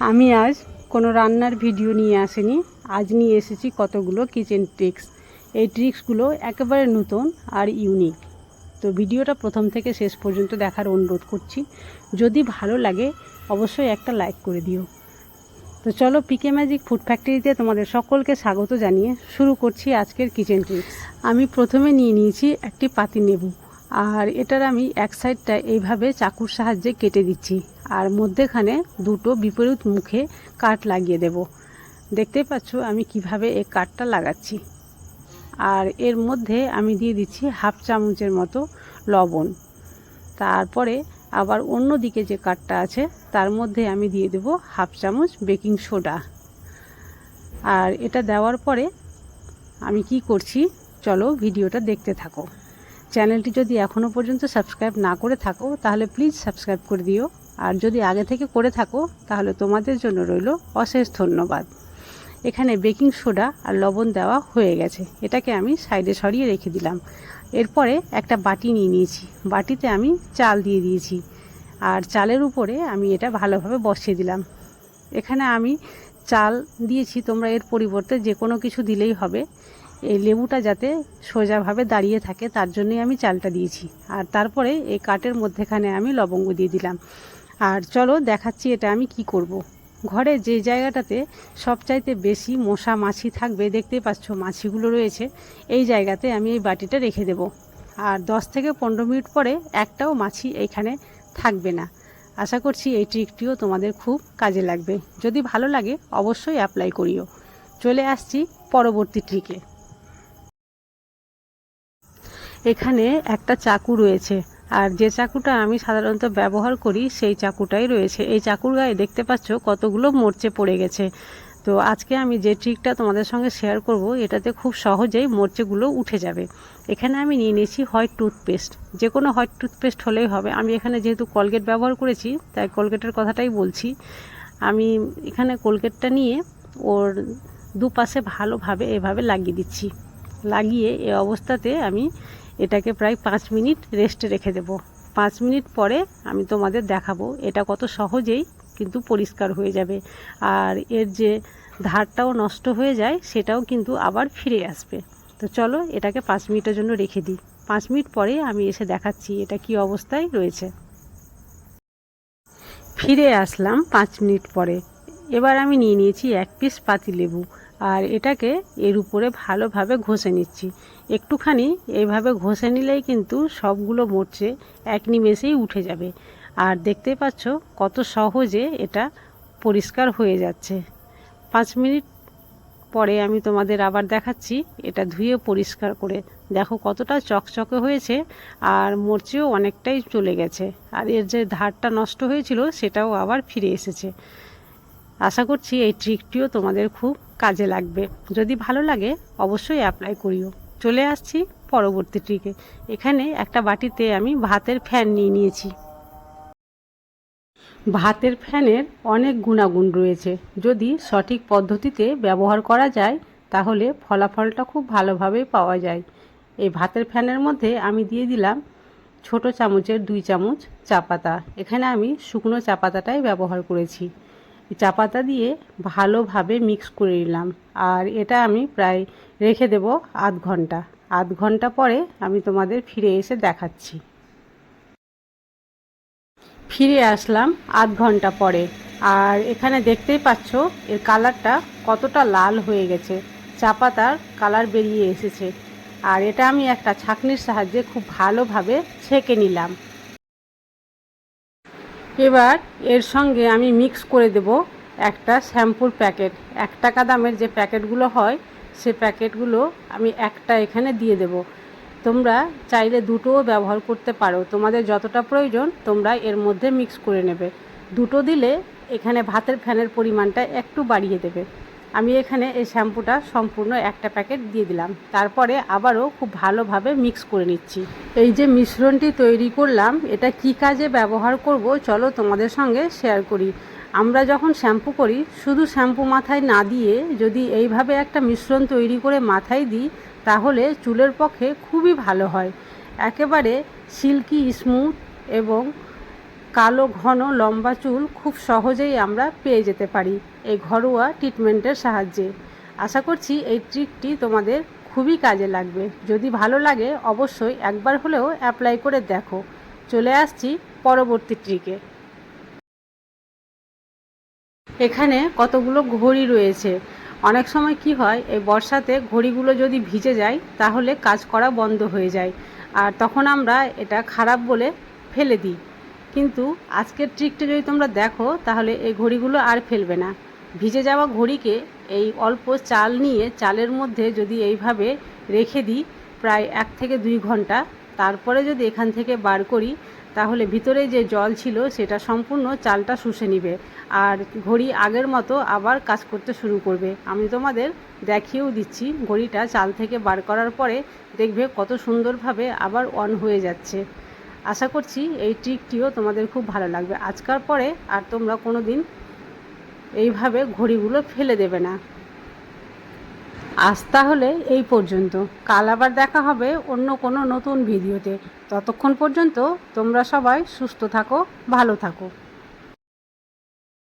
আমি আজ কোনো রান্নার ভিডিও নিয়ে আসিনি। আজ নিয়ে এসেছি কতগুলো কিচেন ট্রিক্স এই ট্রিক্সগুলো একেবারে নতুন আর ইউনিক তো ভিডিওটা প্রথম থেকে শেষ পর্যন্ত দেখার অনুরোধ করছি। যদি ভালো লাগে, অবশ্যই একটা লাইক করে দিও। তো চলো পিকে ম্যাজিক ফুড ফ্যাক্টরিতে তোমাদের সকলকে স্বাগত জানিয়ে শুরু করছি আজকের কিচেন ট্রিক্স আমি প্রথমে নিয়ে নিয়েছি একটি পাতি নেবু আর এটার আমি এক সাইডটা এইভাবে চাকুর সাহায্যে কেটে দিচ্ছি। আর মধ্যেখানে দুটো বিপরীত মুখে কাট লাগিয়ে দেব। দেখতে পাচ্ছ আমি কীভাবে এই কাটটা লাগাচ্ছি। আর এর মধ্যে আমি দিয়ে দিচ্ছি হাফ চামচের মতো লবণ। তারপরে আবার অন্য দিকে যে কাঠটা আছে, তার মধ্যে আমি দিয়ে দেব হাফ চামচ বেকিং সোডা। আর এটা দেওয়ার পরে আমি কি করছি? চলো ভিডিওটা দেখতে থাকো। চ্যানেলটি যদি এখনও পর্যন্ত সাবস্ক্রাইব না করে থাকো, তাহলে প্লিজ সাবস্ক্রাইব করে দিও। আর যদি আগে থেকে করে থাকো, তাহলে তোমাদের জন্য রইল অশেষ ধন্যবাদ। এখানে বেকিং সোডা আর লবণ দেওয়া হয়ে গেছে। এটাকে আমি সাইডে সরিয়ে রেখে দিলাম। এরপরে একটা বাটি নিয়ে নিয়েছি। বাটিতে আমি চাল দিয়ে দিয়েছি। আর চালের উপরে আমি এটা ভালোভাবে বসিয়ে দিলাম। এখানে আমি চাল দিয়েছি, তোমরা এর পরিবর্তে যে কোনো কিছু দিলেই হবে। এই লেবুটা যাতে সোজাভাবে দাঁড়িয়ে থাকে, তার জন্যই আমি চালটা দিয়েছি। আর তারপরে এই কাঠের মধ্যেখানে আমি লবঙ্গ দিয়ে দিলাম। আর চলো দেখাচ্ছি এটা আমি কি করব। ঘরে যে জায়গাটাতে সবচাইতে বেশি মশা মাছি থাকবে, দেখতে পাচ্ছ মাছিগুলো রয়েছে, এই জায়গাতে আমি এই বাটিটা রেখে দেব। আর 10 থেকে পনেরো মিনিট পরে একটাও মাছি এইখানে থাকবে না। আশা করছি এই ট্রিকটিও তোমাদের খুব কাজে লাগবে। যদি ভালো লাগে, অবশ্যই অ্যাপ্লাই করিও। চলে আসছি পরবর্তী ট্রিকে। এখানে একটা চাকু রয়েছে। আর যে চাকুটা আমি সাধারণত ব্যবহার করি, সেই চাকুটাই রয়েছে। এই চাকুর গায়ে দেখতে পাচ্ছ কতগুলো মরচে পড়ে গেছে। তো আজকে আমি যে ট্রিকটা তোমাদের সঙ্গে শেয়ার করব, এটাতে খুব সহজেই মরচেগুলো উঠে যাবে। এখানে আমি নিয়ে নিয়েছি হোয়াইট টুথপেস্ট। যে কোনো হোয়াইট টুথপেস্ট হলেই হবে। আমি এখানে যেহেতু কলগেট ব্যবহার করেছি, তাই কলগেটের কথাটাই বলছি। আমি এখানে কলগেটটা নিয়ে ওর দুপাশে ভালোভাবে এভাবে লাগিয়ে দিচ্ছি। লাগিয়ে এ অবস্থাতে আমি এটাকে প্রায় পাঁচ মিনিট রেস্টে রেখে দেব। পাঁচ মিনিট পরে আমি তোমাদের দেখাবো এটা কত সহজেই কিন্তু পরিষ্কার হয়ে যাবে। আর এর যে ধারটাও নষ্ট হয়ে যায়, সেটাও কিন্তু আবার ফিরে আসবে। তো চলো এটাকে পাঁচ মিনিটের জন্য রেখে দিই। পাঁচ মিনিট পরে আমি এসে দেখাচ্ছি এটা কি অবস্থায় রয়েছে। ফিরে আসলাম পাঁচ মিনিট পরে। এবার আমি নিয়ে নিয়েছি এক পিস পাতিলেবু। আর এটাকে এর উপরে ভালোভাবে ঘষে নিচ্ছি। একটুখানি এইভাবে ঘষে নিলেই কিন্তু সবগুলো মরচে এক নিমেষেই উঠে যাবে। আর দেখতে পাচ্ছ কত সহজে এটা পরিষ্কার হয়ে যাচ্ছে। পাঁচ মিনিট পরে আমি তোমাদের আবার দেখাচ্ছি এটা ধুয়ে পরিষ্কার করে। দেখো কতটা চকচকে হয়েছে আর মরচেও অনেকটাই চলে গেছে। আর এর যে ধারটা নষ্ট হয়েছিল সেটাও আবার ফিরে এসেছে। আশা করছি এই ট্রিকটিও তোমাদের খুব কাজে লাগবে। যদি ভালো লাগে, অবশ্যই অ্যাপ্লাই করিও। চলে আসছি পরবর্তী ট্রিকে এখানে একটা বাটিতে আমি ভাতের ফ্যান নিয়ে নিয়েছি। ভাতের ফ্যানের অনেক গুণাগুণ রয়েছে। যদি সঠিক পদ্ধতিতে ব্যবহার করা যায়, তাহলে ফলাফলটা খুব ভালোভাবেই পাওয়া যায়। এই ভাতের ফ্যানের মধ্যে আমি দিয়ে দিলাম ছোট চামচের দুই চামচ চা পাতা। এখানে আমি শুকনো চা পাতাটাই ব্যবহার করেছি। চা পাতা দিয়ে ভালোভাবে মিক্স করে নিলাম। আর এটা আমি প্রায় রেখে দেব আধ ঘণ্টা। আধ ঘণ্টা পরে আমি তোমাদের ফিরে এসে দেখাচ্ছি। ফিরে আসলাম আধ ঘণ্টা পরে। আর এখানে দেখতেই পাচ্ছ, এর কালারটা কতটা লাল হয়ে গেছে। চা পাতার কালার বেরিয়ে এসেছে। আর এটা আমি একটা ছাঁকনির সাহায্যে খুব ভালোভাবে ছেঁকে নিলাম। এবার এর সঙ্গে আমি মিক্স করে দেব একটা শ্যাম্পুর প্যাকেট এক টাকা দামের যে প্যাকেটগুলো হয়, সে প্যাকেটগুলো আমি একটা এখানে দিয়ে দেব। তোমরা চাইলে দুটোও ব্যবহার করতে পারো। তোমাদের যতটা প্রয়োজন, তোমরা এর মধ্যে মিক্স করে নেবে। দুটো দিলে এখানে ভাতের ফ্যানের পরিমাণটা একটু বাড়িয়ে দেবে। আমি এখানে এই শ্যাম্পুটা সম্পূর্ণ একটা প্যাকেট দিয়ে দিলাম। তারপরে আবারও খুব ভালোভাবে মিক্স করে নিচ্ছি। এই যে মিশ্রণটি তৈরি করলাম, এটা কি কাজে ব্যবহার করব চলো তোমাদের সঙ্গে শেয়ার করি। আমরা যখন শ্যাম্পু করি, শুধু শ্যাম্পু মাথায় না দিয়ে যদি এইভাবে একটা মিশ্রণ তৈরি করে মাথায় দিই, তাহলে চুলের পক্ষে খুবই ভালো হয়। একেবারে সিল্কি স্মুথ এবং কালো, ঘন, লম্বা চুল খুব সহজেই আমরা পেয়ে যেতে পারি এই ঘরোয়া ট্রিটমেন্টের সাহায্যে। আশা করছি এই ট্রিকটি তোমাদের খুবই কাজে লাগবে। যদি ভালো লাগে, অবশ্যই একবার হলেও অ্যাপ্লাই করে দেখো। চলে আসছি পরবর্তী ট্রিকে এখানে কতগুলো ঘড়ি রয়েছে। অনেক সময় কি হয়, এই বর্ষাতে ঘড়িগুলো যদি ভিজে যায়, তাহলে কাজ করা বন্ধ হয়ে যায়। আর তখন আমরা এটা খারাপ বলে ফেলে দিই। কিন্তু আজকের ট্রিকটা যদি তোমরা দেখো, তাহলে এই ঘড়িগুলো আর ফেলবে না। ভিজে যাওয়া ঘড়িকে এই অল্প চাল নিয়ে চালের মধ্যে যদি এইভাবে রেখে দিই, প্রায় এক থেকে দুই ঘণ্টা, তারপরে যদি এখান থেকে বার করি, তাহলে ভিতরে যে জল ছিল, সেটা সম্পূর্ণ চালটা শুষে নিবে। আর ঘড়ি আগের মতো আবার কাজ করতে শুরু করবে। আমি তোমাদের দেখিয়েও দিচ্ছি, ঘড়িটা চাল থেকে বার করার পরে দেখবে কত সুন্দরভাবে আবার অন হয়ে যাচ্ছে। আশা করছি এই ট্রিকটিও তোমাদের খুব ভালো লাগবে। আজকার পরে আর তোমরা কোনো দিন এইভাবে ঘড়িগুলো ফেলে দেবে না। আজ তাহলে এই পর্যন্ত। কাল আবার দেখা হবে অন্য কোনো নতুন ভিডিওতে। ততক্ষণ পর্যন্ত তোমরা সবাই সুস্থ থাকো, ভালো থাকো।